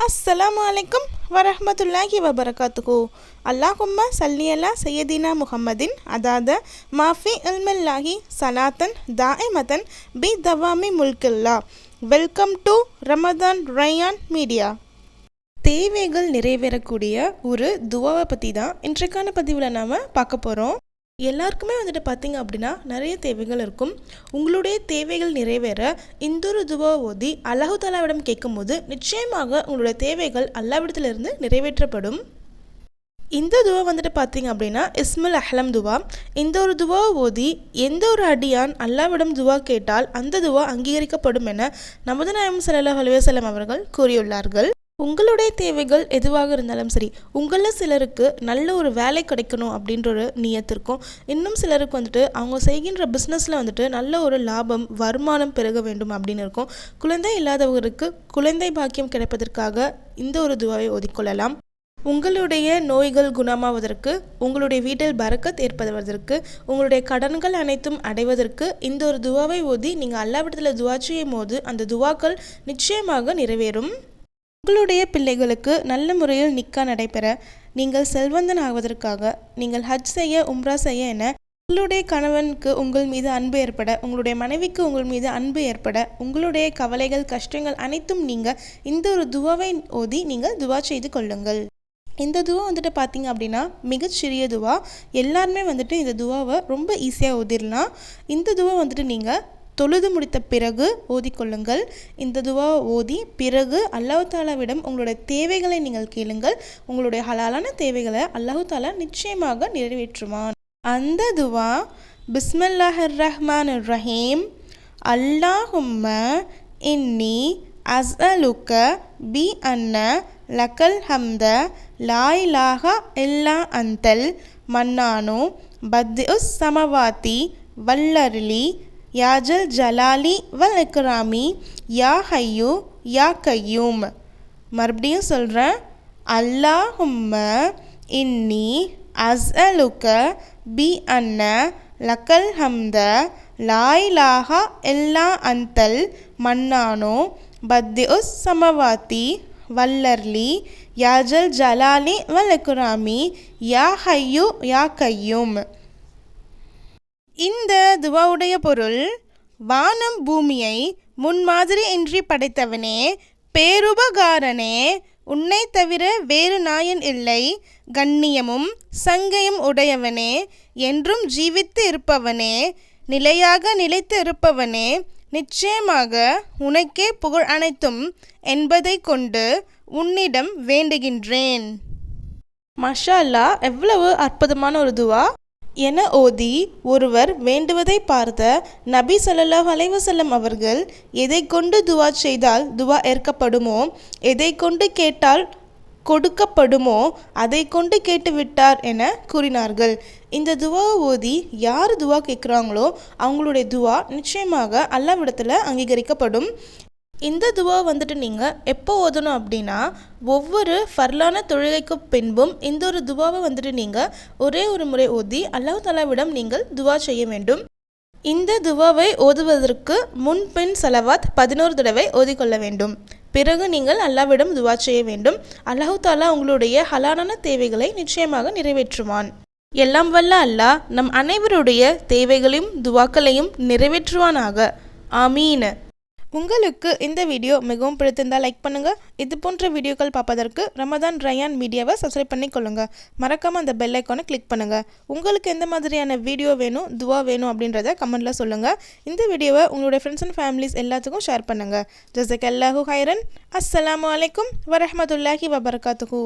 அஸ்ஸலாமு அலைக்கும் வரஹமத்துல்லாஹி வபரகாத்துகு அல்லாஹும்மா சல்லி அலா சையதினா முஹம்மதின் மாஃபி இல்மில்லாஹி சலாத்தன் தாயிமதன் பி தவாமி முல்கில்லா welcome to Ramadan Rayyan media தேவைகள் நிறைவேறக்கூடிய ஒரு துவாவை பற்றி தான் இன்றைக்கான பதிவில் நாம் பார்க்க போகிறோம் எல்லாருக்குமே வந்துட்டு பார்த்தீங்க அப்படின்னா நிறைய தேவைகள் இருக்கும். உங்களுடைய தேவைகள் நிறைவேற இந்த ஒரு துவா ஓதி அல்லாஹு தாலாவிடம் கேட்கும்போது நிச்சயமாக உங்களுடைய தேவைகள் அல்லாவிடத்திலிருந்து நிறைவேற்றப்படும். இந்த துவா வந்துட்டு பார்த்தீங்க அப்படின்னா இஸ்முல் அஹ்லம் துவா. இந்த ஒரு துவா ஓதி எந்த ஒரு அடியான் அல்லாவிடம் துவா கேட்டால் அந்த துவா அங்கீகரிக்கப்படும் என நமது நாயம் சல்லாஹ் அலுவலம் அவர்கள் கூறியுள்ளார்கள். உங்களுடைய தேவைகள் எதுவாக இருந்தாலும் சரி உங்களில் சிலருக்கு நல்ல ஒரு வேலை கிடைக்கணும் அப்படின்ற ஒரு நியத்திற்கும் இன்னும் சிலருக்கு வந்துட்டு அவங்க செய்கின்ற பிஸ்னஸில் வந்துட்டு நல்ல ஒரு லாபம் வருமானம் பெருக வேண்டும் அப்படின்னு இருக்கும். குழந்தை இல்லாதவர்களுக்கு குழந்தை பாக்கியம் கிடைப்பதற்காக இந்த ஒரு துவாவை ஒதுக்கொள்ளலாம். உங்களுடைய நோய்கள் குணமாவதற்கு உங்களுடைய வீட்டில் பறக்கத் ஏற்படுவதற்கு உங்களுடைய கடன்கள் அனைத்தும் அடைவதற்கு இந்த ஒரு துவாவை ஓதி நீங்கள் அல்லாவிடத்தில் துவா செய்யும் போது அந்த துவாக்கள் நிச்சயமாக நிறைவேறும். உங்களுடைய பிள்ளைகளுக்கு நல்ல முறையில் நிக்கா நடைபெற நீங்கள் செல்வந்தன் ஆவதற்காக நீங்கள் ஹஜ் செய்ய உம்ரா செய்ய என உங்களுடைய கணவனுக்கு உங்கள் மீது அன்பு ஏற்பட உங்களுடைய மனைவிக்கு உங்கள் மீது அன்பு ஏற்பட உங்களுடைய கவலைகள் கஷ்டங்கள் அனைத்தும் நீங்கள் இந்த ஒரு துவாவை ஓதி நீங்கள் துவா செய்து கொள்ளுங்கள். இந்த துவா வந்துட்டு பார்த்தீங்க அப்படின்னா மிகச்சிறிய துவா. எல்லாருமே வந்துட்டு இந்த துவாவை ரொம்ப ஈஸியாக ஓதிடலாம் இந்த துவா வந்துட்டு நீங்கள் தொழுது முடித்த பிறகு ஓதிக்கொள்ளுங்கள். இந்த துவா ஓதி பிறகு அல்லாஹு தாலாவிடம் உங்களுடைய தேவைகளை நீங்கள் கேளுங்கள். உங்களுடைய ஹலாலான தேவைகளை அல்லாஹு தாலா நிச்சயமாக நிறைவேற்றுவான். அந்த துவா பிஸ்மல்லாஹர் ரஹ்மான் ரஹீம் அல்லாஹும்ம இன்னி அஸ்அலுக்க பி அன்ன லக்கல் ஹம்த லாயிலாக இல்லா அந்தல் மன்னானு பத் உஸ் சமவாத்தி வல்லர்லி யாஜல் ஜலாலி வல் இக்ராமி யா ஹையூ யா கையூம். மறுபடியும் சொல்கிறேன் அல்லாஹும்ம இன்னி அஸ்அலுக்க பி அன்ன லக்கல் ஹம்த லாயிலாஹா எல்லா அந்தல் மன்னானோ பத்தி உஸ் சமவாத்தி வல்லர்லி யாஜல் ஜலாலி வல் இக்ராமி யா ஹையூ யா கையூம். இந்த துவாவுடைய பொருள் வானம் பூமியை முன்மாதிரி இன்றி படைத்தவனே பேருபகாரனே உன்னை தவிர வேறு நாயன் இல்லை கண்ணியமும் சங்கையும் உடையவனே என்றும் ஜீவித்து இருப்பவனே நிலையாக நிலைத்து இருப்பவனே நிச்சயமாக உனக்கே புகழ் அனைத்தும் என்பதை கொண்டு உன்னிடம் வேண்டுகின்றேன். மஷா அல்லா எவ்வளவு அற்புதமான ஒரு துவா. என ஓதி ஒருவர் வேண்டுவதை பார்த்த நபி ஸல்லல்லாஹு அலைவசல்லம் அவர்கள் எதை கொண்டு துவா செய்தால் துவா ஏற்கப்படுமோ? எதை கொண்டு கேட்டால் கொடுக்கப்படுமோ? அதை கொண்டு கேட்டுவிட்டார் என கூறினார்கள். இந்த துவா ஓதி யார் துவா கேட்குறாங்களோ அவங்களுடைய துவா நிச்சயமாக அல்லாவிடத்தில் அங்கீகரிக்கப்படும். இந்த துவா வந்துட்டு நீங்கள் எப்போ ஓதணும் அப்படின்னா ஒவ்வொரு ஃபர்லான தொழுகைக்கு பின்பும் இந்த ஒரு துவாவை வந்துட்டு நீங்கள் ஒரே ஒரு முறை ஓதி அல்லாஹ் தலாவிடம் நீங்கள் துவா செய்ய வேண்டும். இந்த துவாவை ஓதுவதற்கு முன்பின் செலவாத் பதினோரு தடவை ஓதிக்கொள்ள வேண்டும். பிறகு நீங்கள் அல்லாவிடம் துவா செய்ய வேண்டும். அல்லாஹு தாலா உங்களுடைய ஹலானான தேவைகளை நிச்சயமாக நிறைவேற்றுவான். எல்லாம் வல்ல அல்லாஹ் நம் அனைவருடைய தேவைகளையும் துவாக்களையும் நிறைவேற்றுவானாக. ஆமீன். உங்களுக்கு இந்த வீடியோ மிகவும் பிடித்திருந்தால் லைக் பண்ணுங்கள் இது போன்ற வீடியோக்கள் பார்ப்பதற்கு ரமதான் ரயான் மீடியாவை சப்ஸ்கிரைப் பண்ணி கொள்ளுங்கள் மறக்காமல் அந்த பெல் ஐக்கானை கிளிக் பண்ணுங்கள் உங்களுக்கு எந்த மாதிரியான வீடியோ வேணும் துவா வேணும் அப்படின்றத கமெண்ட்டில் சொல்லுங்கள் இந்த வீடியோவை உங்களுடைய ஃப்ரெண்ட்ஸ் அண்ட் ஃபேமிலிஸ் எல்லாத்துக்கும் ஷேர் பண்ணுங்கள் ஜசக் அல்லாஹூ ஹைரன். அஸ்லாம் அலைக்கும் வரமத்துல்லாஹி வபர்காத்துஹூ.